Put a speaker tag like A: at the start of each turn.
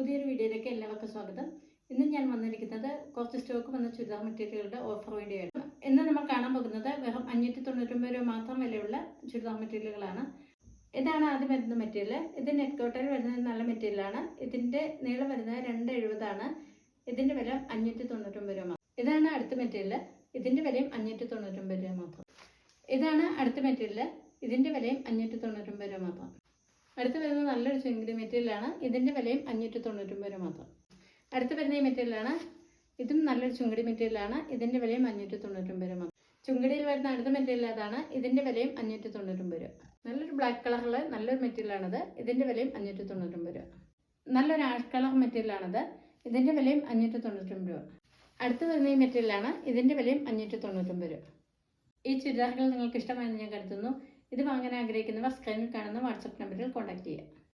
A: പുതിയൊരു വീഡിയോയിലേക്ക് എല്ലാവർക്കും സ്വാഗതം ഇന്ന് ഞാൻ വന്നിരിക്കുന്നത് കുറച്ച് സ്റ്റോക്ക് വന്ന ചുരിദാർ മെറ്റീരിയലുകളുടെ ഓഫർ വീഡിയോ ആണ് ഇന്ന് നമ്മൾ കാണാൻ പോകുന്നത് വെറും അഞ്ഞൂറ്റി തൊണ്ണൂറ്റൊമ്പത് രൂപ മാത്രം വിലയുള്ള ചുരിദാർ മെറ്റീരിയലുകളാണ് ഇതാണ് ആദ്യം വരുന്ന മെറ്റീരിയൽ ഇത് നെറ്റ് കോട്ടയിൽ വരുന്ന നല്ല മെറ്റീരിയലാണ് ഇതിൻ്റെ നീളം വരുന്നത് രണ്ട് എഴുപതാണ് ഇതിൻ്റെ വില അഞ്ഞൂറ്റി തൊണ്ണൂറ്റൊമ്പത് രൂപ ഇതാണ് അടുത്ത മെറ്റീരിയൽ ഇതിൻ്റെ വിലയും അഞ്ഞൂറ്റി തൊണ്ണൂറ്റൊമ്പത് രൂപ മാത്രം ഇതാണ് അടുത്ത മെറ്റീരിയൽ ഇതിൻ്റെ വിലയും അഞ്ഞൂറ്റി തൊണ്ണൂറ്റൊമ്പത് രൂപ മാത്രം അടുത്ത് വരുന്നത് നല്ലൊരു ചെങ്കിൽ മെറ്റീരിയലാണ് ഇതിൻ്റെ വിലയും അഞ്ഞൂറ്റി തൊണ്ണൂറ്റി ഒമ്പത് രൂപ മാത്രം അടുത്ത് വരുന്ന ഈ മെറ്റീരിയലാണ് ഇതും നല്ലൊരു ചുങ്കടി മെറ്റീരിയലാണ് ഇതിൻ്റെ വിലയും അഞ്ഞൂറ്റി തൊണ്ണൂറ്റി ഒമ്പത് രൂപ മാത്രം ചുങ്കടിയിൽ വരുന്ന അടുത്ത മെറ്റീരിയൽ അതാണ് ഇതിൻ്റെ വിലയും അഞ്ഞൂറ്റി തൊണ്ണൂറ്റി ഒമ്പത് രൂപ നല്ലൊരു ബ്ലാക്ക് കളറിൽ നല്ലൊരു മെറ്റീരിയലാണത് ഇതിൻ്റെ വിലയും അഞ്ഞൂറ്റി തൊണ്ണൂറ്റി ഒമ്പത് രൂപ നല്ലൊരു ആഷ് കളർ മെറ്റീരിയലാണത് ഇതിൻ്റെ വിലയും അഞ്ഞൂറ്റി തൊണ്ണൂറ്റി ഒമ്പത് രൂപ അടുത്ത് വരുന്ന ഈ മെറ്റീരിയലാണ് ഇതിൻ്റെ വിലയും അഞ്ഞൂറ്റി തൊണ്ണൂറ്റി ഒമ്പത് രൂപ ഈ ചുരിദാറുകൾ നിങ്ങൾക്ക് ഇഷ്ടമായെന്ന് ഞാൻ കരുതുന്നു ഇത് വാങ്ങാൻ ആഗ്രഹിക്കുന്നവർ സ്ക്രീനിൽ കാണുന്ന വാട്സപ്പ് നമ്പറിൽ കോൺടാക്ട് ചെയ്യുക